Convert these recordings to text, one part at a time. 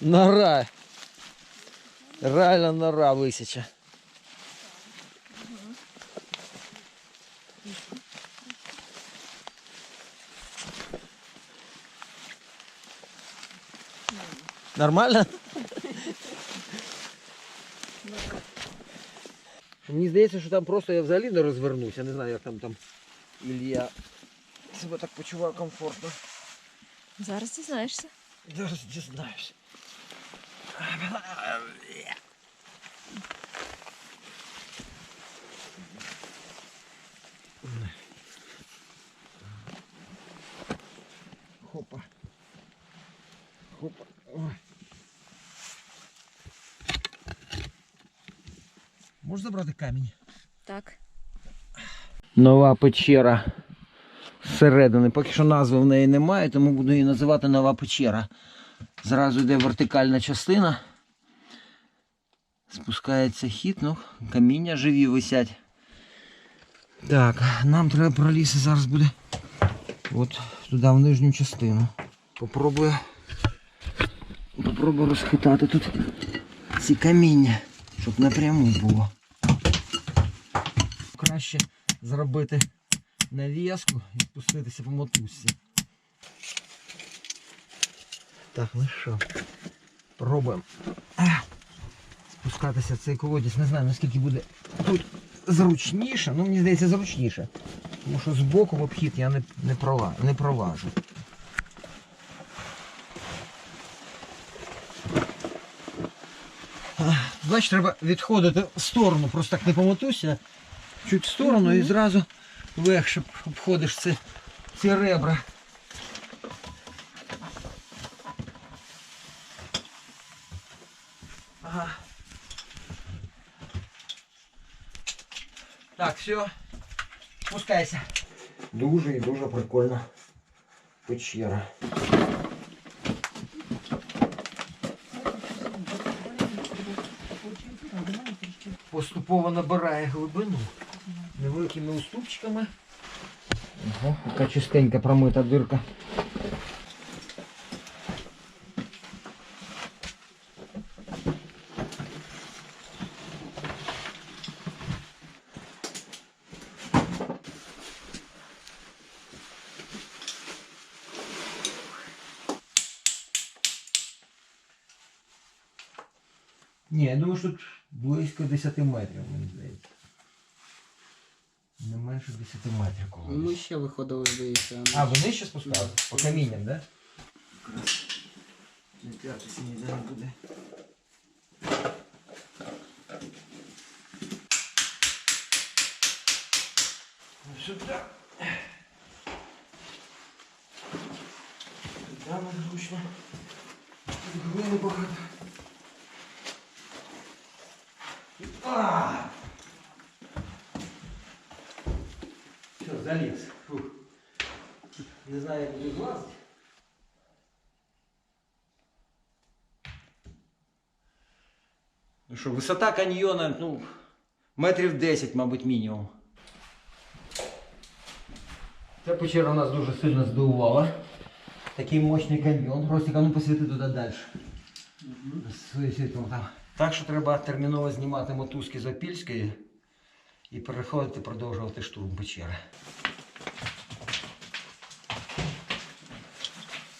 Нора. Реально нора висяча. Нормально? Мені здається, що там просто я взагалі не розвернусь. Я не знаю, як там там Ілля себе так почував комфортно. Зараз дізнаєшся. Зараз дізнаюся. Хопа. Хопа. Ой. Можеш забрати камінь? Так. Нова печера зсередини. Поки що назви в неї немає, тому буду її називати нова печера. Зразу йде вертикальна частина. Спускається хід, ну, каміння живі висять. Так, нам треба пролізти зараз буде от туди в нижню частину. Попробую. Попробую розхитати тут ці каміння, щоб напряму було. Краще зробити нав'язку і спуститися по мотузці. Так, ну що, пробуємо спускатися в цей колодязь. Не знаю наскільки буде тут зручніше, ну мені здається зручніше. Тому що збоку в обхід я не, не, прола, не пролажу. Бач, треба відходити в сторону, просто так не помотуся, чуть в сторону і зразу легше обходиш ці, ці ребра. Так, все. Спускайся. Дуже і дуже прикольна печера. Поступово набирає глибину невеликими уступчиками. Ого, яка чистенька промита дирка. Ні, я думаю, що тут близько 10 метрів, мені здається. Не менше 10 метрів колись. Ми ще виходили, здається. А, вони ще спускали? По камінням, так? Да? Не п'ятися ніде не буде. Ну, Сюди. Там зручно. Тут глини багато. заліз. Фух. Не знаю, як буде злазити. Ну що, висота каньйона, ну, метрів 10, мабуть, мінімум. Ця печера нас дуже сильно здивувала. Такий мощний каньйон. Ростик, а ну посвіти туди далі. Своє світло там. Так що треба терміново знімати мотузки з Опільської і переходити продовжувати штурм печери.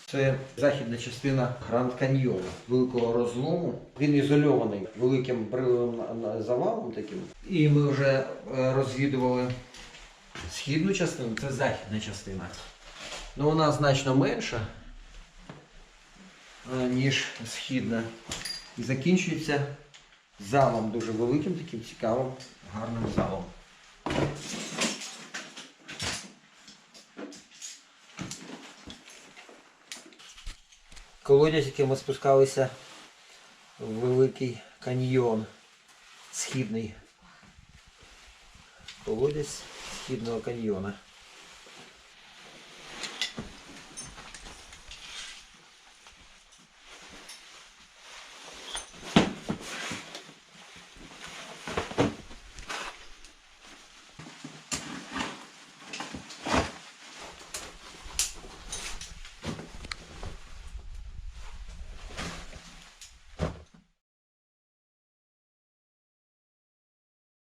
Це західна частина Гранд Каньйону, великого розлому. Він ізольований великим на- завалом таким. І ми вже е, розвідували східну частину, це західна частина. Ну вона значно менша, е, ніж східна. І закінчується залом дуже великим, таким цікавим, гарним залом. Колодязь, яким ми спускалися в великий каньйон східний. Колодязь східного каньйона.